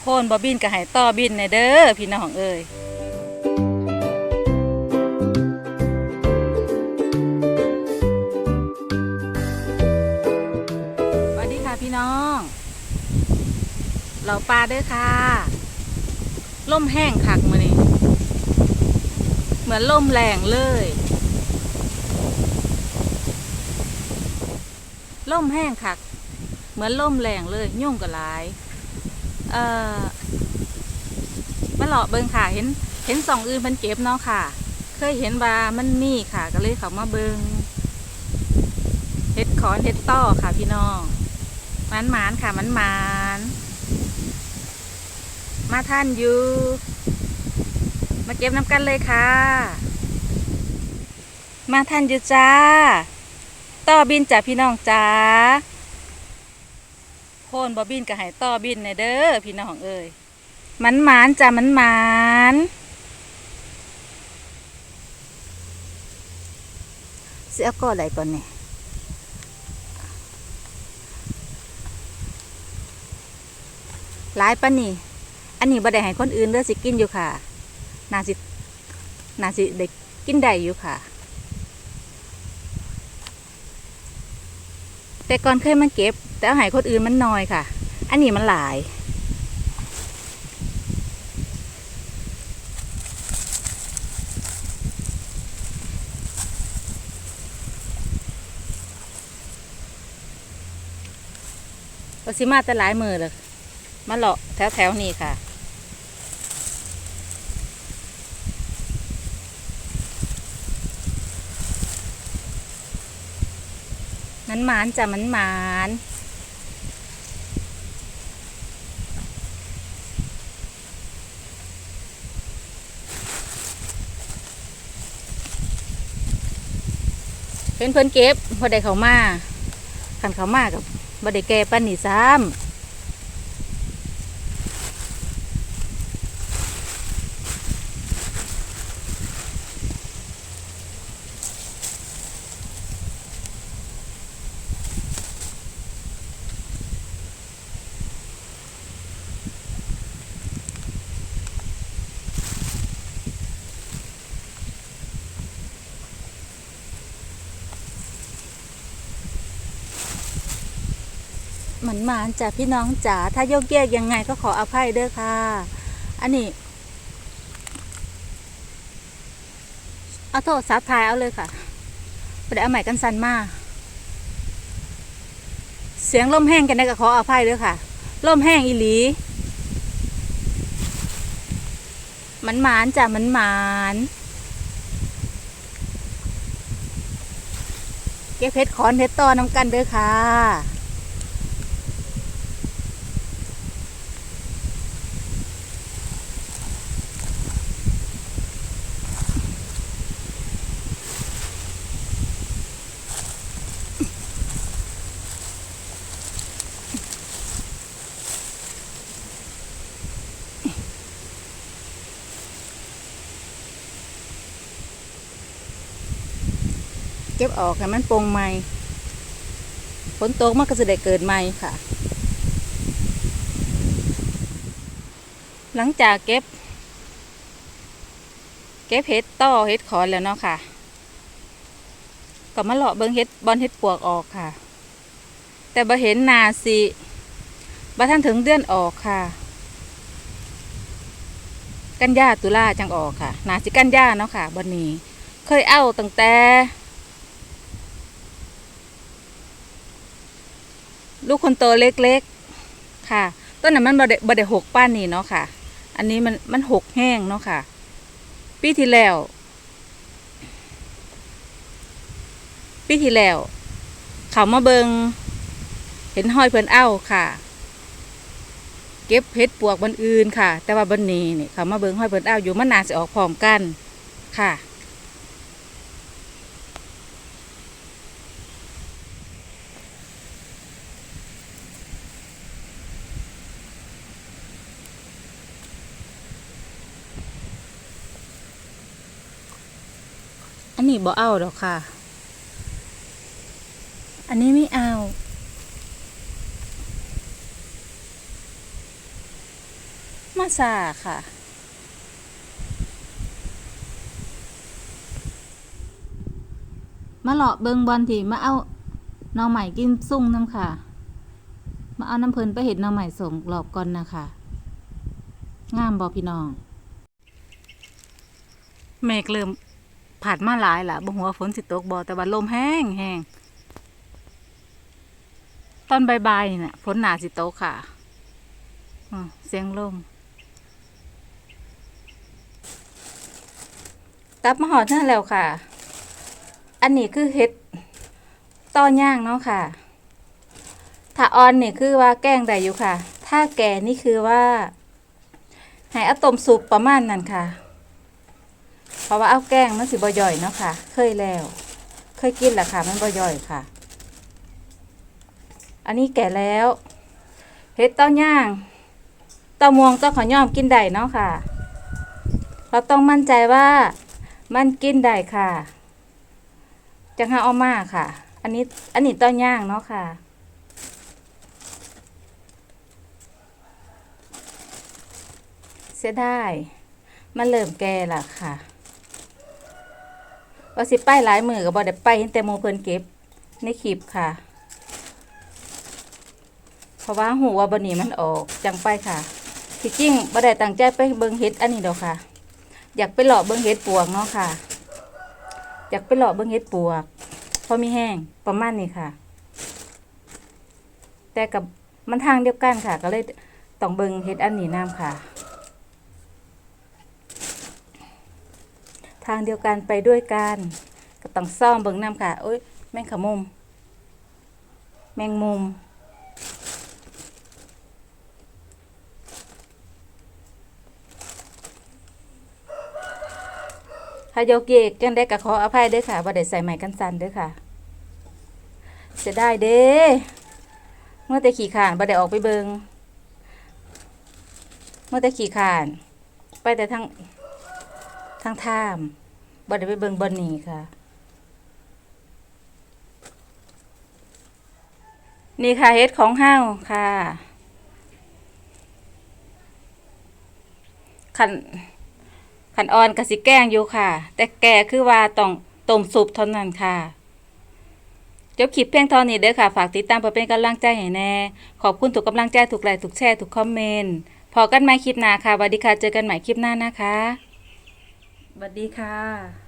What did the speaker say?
โคนบ่บินก็ให้ต่อบินในเด้อพี่น้องเอ้ยสวัสดีค่ะพี่น้อง เราปลาเด้อค่ะล่มแห้งคักมานี่เหมือนล่มแรงเลยล่มแห้งคัก เหมือนล่มแรงเลยยุ่งกับหลาย เอ่อมาหล่อเบิงค่ะ เห็น เห็นสองอื่นมันเก็บเนาะค่ะ เคยเห็นว่ามันมีค่ะ ก็เลยเขามาเบิงเห็ดขอนเห็ดต้อค่ะพี่น้องมันหมานค่ะมันหมานมาท่านอยู่มาเก็บน้ำกันเลยค่ะ มาท่านอยู่จ้าต่อบินจ้ะพี่น้องจ้า โคนบอบินก็ให้ต่อบินในเด้อพี่น้องเอ้ยมันหมานจ้ะมันหมานเสียก็อะไรก่อนเนี่ยหลายปะนี่ อันนี้บ่ได้ให้คนอื่นเด้อสิกินอยู่ค่ะนาสินาสิได้กินได้อยู่ค่ะ แต่ก่อนเคยมาเก็บ แต่เอาหายคนอื่นมันน้อยค่ะ อันนี้มันหลายเราสิมาแต่หลายมือเลยมาเลาะแถวๆนี้ค่ะ มันหมานจ้ะมันหมานเพิ่นเพื่อนเก็บพอได้เขามาขันเขามากับบ่ได้แก่ปันนี่ซ้ำ หมันหมานจ้ะพี่น้องจ๋าถ้าโยกแยกยังไงก็ขออภัยเด้อค่ะ อันนี้เอาโทษซับทายเอาเลยค่ะบ่ได้เอาใหม่กันสันมาเสียงลมแห้งกันได้ก็ขออภัยเด้อค่ะลมแห้งอีหลีมันหมานจ้ะมันหมานเก็บเพชรขอนเพชรต่อน้ำกันเด้อค่ะ เก็บออกให้มันโปร่งใหม่ฝนตกมันก็จะได้เกิดใหม่ค่ะ หลังจากเก็บ เก็บเห็ดต่อเห็ดขอนแล้วเนาะค่ะ ก็มาเลาะเบิงเห็ดบอลเห็ดปวกออกค่ะ แต่บ่เห็นนาสิบ่ท่านถึงเดือนออกค่ะ กันยาตุลาจังออกค่ะ นาสิกันยาเนาะค่ะบนนี้ เคยเอาตั้งแต่ ลูกคนโตเล็กๆ ค่ะ ต้นนั้นมันบดบดหกป้านนี่เนาะค่ะ อันนี้มันมันหกแห้งเนาะค่ะ ปีที่แล้ว ปีที่แล้ว เขามาเบิงเห็นห้อยเพิ่นเอ้าค่ะ เก็บเพชรปวกบนอื่นค่ะ แต่ว่าบนนี้นี่เขามาเบิงห้อยเพิ่นเอ้าอยู่มันนาสิออกพร้อมกันค่ะ อันนี้บ่เอาดอกค่ะ อันนี้ไม่เอา มาซาค่ะ มาเลาะเบิงบอลที่มาเอาหน้องใหม่กินซุ่งน้ำค่ะ มาเอาน้ำเพลินไปเห็ดหน้องใหม่ส่งรอบก่อนนะคะงามบอพี่น้องเมฆเริ่ม ผ่านมาหลายละบ่หัวาฝนสิตกบอแต่ว่าลมแห้งแห้งตอนบ่ายๆนี่น่ะฝนหนาสิตกค่ะเสียงลมกลับมาหอดนั่นแล้วค่ะ อันนี้คือเห็ดต้อย่างเนาะค่ะ ถ้าออนนี่คือว่าแกงได้อยู่ค่ะ ถ้าแก่นี่คือว่า ให้อาต้มสุปประมาณนั้นค่ะ เพราะว่าเอาแกงมันสิบ่ย่อยเนาะค่ะ เคยแล้ว เคยกินแหละค่ะ มันบ่ย่อยค่ะ อันนี้แก่แล้วเห็ดเต้าย่างเต้ามวงเต้าขอย่อมกินได้เนาะค่ะ เราต้องมั่นใจว่ามันกินได้ค่ะจังหาเอามาค่ะ อันนี้อันนี้เต้าย่างเนาะค่ะเสียดายมันเริ่มแก่ละค่ะ ว่าสิไปหลายมือก็บ่ได้ไปเห็นแต่มูเพิ่นเก็บในคลิปค่ะ เพราะว่าหูว่าบนี้มันออกจังไปค่ะที่จริงบ่ได้ตั้งใจไปเบิ่งเห็ดอันนี้ดอกค่ะ อยากไปหลอกเบิ่งเห็ดปวกเนาะค่ะ อยากไปหลอกเบิ่งเห็ดปวกเพรามีแห้งประมาณนี้ค่ะ แต่กับมันทางเดียวกันค่ะ ก็เลยต้องเบิ่งเห็ดอันนี้น้ำค่ะ ทางเดียวกันไปด้วยกันก็ต้องซ่อมเบิ่งน้ำค่ะโอ้ยแมงขมุม แมงมุม ถ้าโยกเยกจังได้ก็ขออภัยด้วยค่ะบ่ได้ใส่ไม้กันสันด้วยค่ะเสียดายเด้เมื่อแต่ขี่ขานบ่ได้ออกไปเบิงเมื่อแต่ขี่ขาน ไปแต่ทาง ทางท่ามบ่ได้ไปเบิงบนนี่ค่ะ นี่ค่ะเฮ็ดของห้าวค่ะขันขันอ่อนกะสิแกงอยู่ค่ะ แต่แก่คือว่าต้องต้มซุปเท่านั้นค่ะจบคลิปเพียงเท่านี้เด้อค่ะ ฝากติดตามเพื่อเป็นกำลังใจให้แน่ ขอบคุณทุกกำลังใจทุกไลค์ทุกแชร์ทุกคอมเมนต์พอกันใหม่คลิปหน้าค่ะสวัสดีค่ะ เจอกันใหม่คลิปหน้านะคะ วัสดีค่ะ